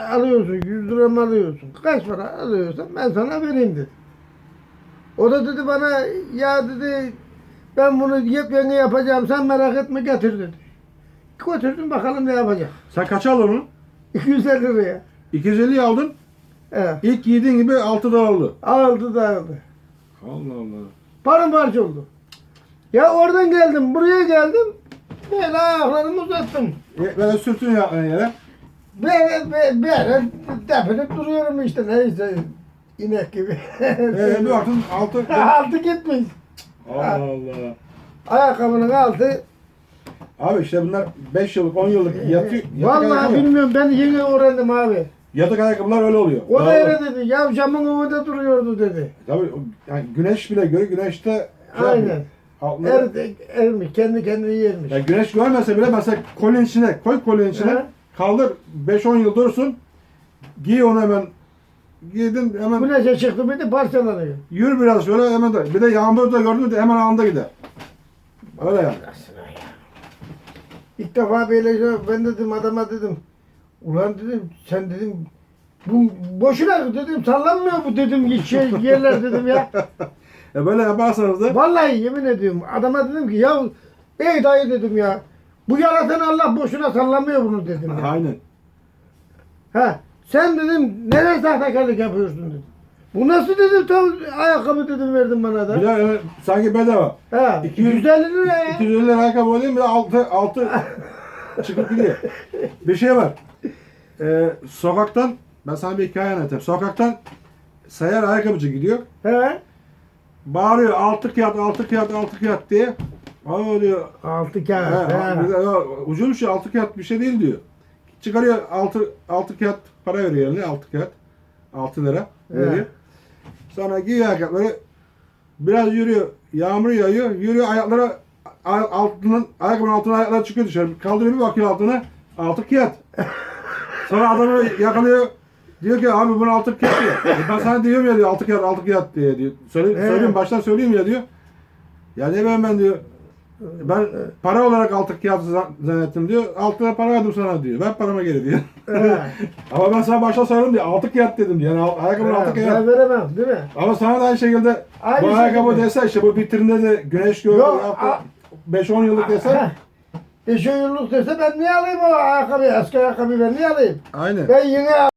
alıyorsun, 100 lira mı alıyorsun? Kaç para alıyorsan ben sana vereyim dedi. O da dedi bana ya dedi ben bunu yepyeni yapacağım sen merak etme getir dedi. Götürdüm bakalım ne yapacak. Sen kaça aldın onu? 250 liraya. 250'yi aldın. Evet. İlk yediğin gibi 6 da aldı. Aldı da aldı. Allah Allah. Paramparça oldu. Ya oradan geldim, buraya geldim. Böyle ayaklarımı uzattım. E, Böyle sürtün ya yere. Böyle, böyle, tepinip duruyorum işte neyse. inek gibi. E, bir baktın altı. altı gitmiş. Allah Allah. Ayakkabının altı. Abi işte bunlar 5 yıllık 10 yıllık yatı, yatık Vallahi bilmiyorum ben yeni öğrendim abi. Yatık ayakkabılar öyle oluyor. O da öyle dedi. Ya camın önünde duruyordu dedi. Tabii yani güneş bile görüyor. Güneşte şey Aynen. Altında- Er, ermiş. Kendi kendini yermiş. Ya güneş görmese bile mesela kolyenin içine koy kolyenin içine Hı. Kaldır 5-10 yıl dursun giy onu hemen giydin hemen Güneşe çıktı mıydı parçalanıyor. yürü biraz şöyle hemen de bir de yağmur da gördün mü hemen anında gider. Öyle yani. İlk defa böyle şey- ben dedim adama dedim. Ulan dedim sen dedim bu boşuna dedim sallanmıyor bu dedim şey yerler dedim ya. E böyle yaparsanız da Vallahi yemin ediyorum adama dedim ki ya ey dayı dedim ya. Bu yaratan Allah boşuna sallamıyor bunu dedim ya. aynen. Ha sen dedim nereye sahtekarlık yapıyorsun dedim. Bu nasıl dedim tam ayakkabı dedim verdin bana Bir da. de öyle sanki bedava. Ha 200 250 lira ya. 250 lira ayakkabı alayım bir de altı, altı çıkıp gidiyor. Bir şey var. Ee, sokaktan ben sana bir hikaye anlatayım. Sokaktan seyyar ayakkabıcı gidiyor. He. Bağırıyor altı kağıt altı kağıt altı kağıt diye. Aa diyor. Altı He, kağıt. he. ya, ucuz bir şey altı kağıt bir şey değil diyor. Çıkarıyor altı altı kağıt para veriyor eline altı kağıt. Altı lira veriyor. Sonra giyiyor ayakkabıları. Biraz yürüyor. Yağmur yağıyor. Yürüyor ayakları ay- altının ayakkabının altına ayakları çıkıyor dışarı. Kaldırıyor bir bakıyor altına. Altı kağıt. Sonra adamı yakalıyor. Diyor ki abi bunu altı kağıt diyor. E ben sana diyorum ya diyor altı kağıt altı kağıt diye diyor. Söyle, He. söyleyeyim baştan söyleyeyim ya diyor. Ya ne ben ben diyor. Ben para olarak altı kağıt zan- zannettim diyor. Altı lira para verdim sana diyor. Ver parama geri diyor. Ama ben sana başta söyledim diye altı kağıt dedim diyor. Yani al- ayakkabının altı kağıt. Ben veremem değil mi? Ama sana da aynı şekilde Aynı bu ayakkabı şekilde. dese işte bu vitrinde de güneş gördü. Yok, a- 5-10 yıllık dese. Beş yıllık dese ben niye alayım o ayakkabıyı? Eski ayakkabıyı ben niye alayım? Aynen. Ben yeni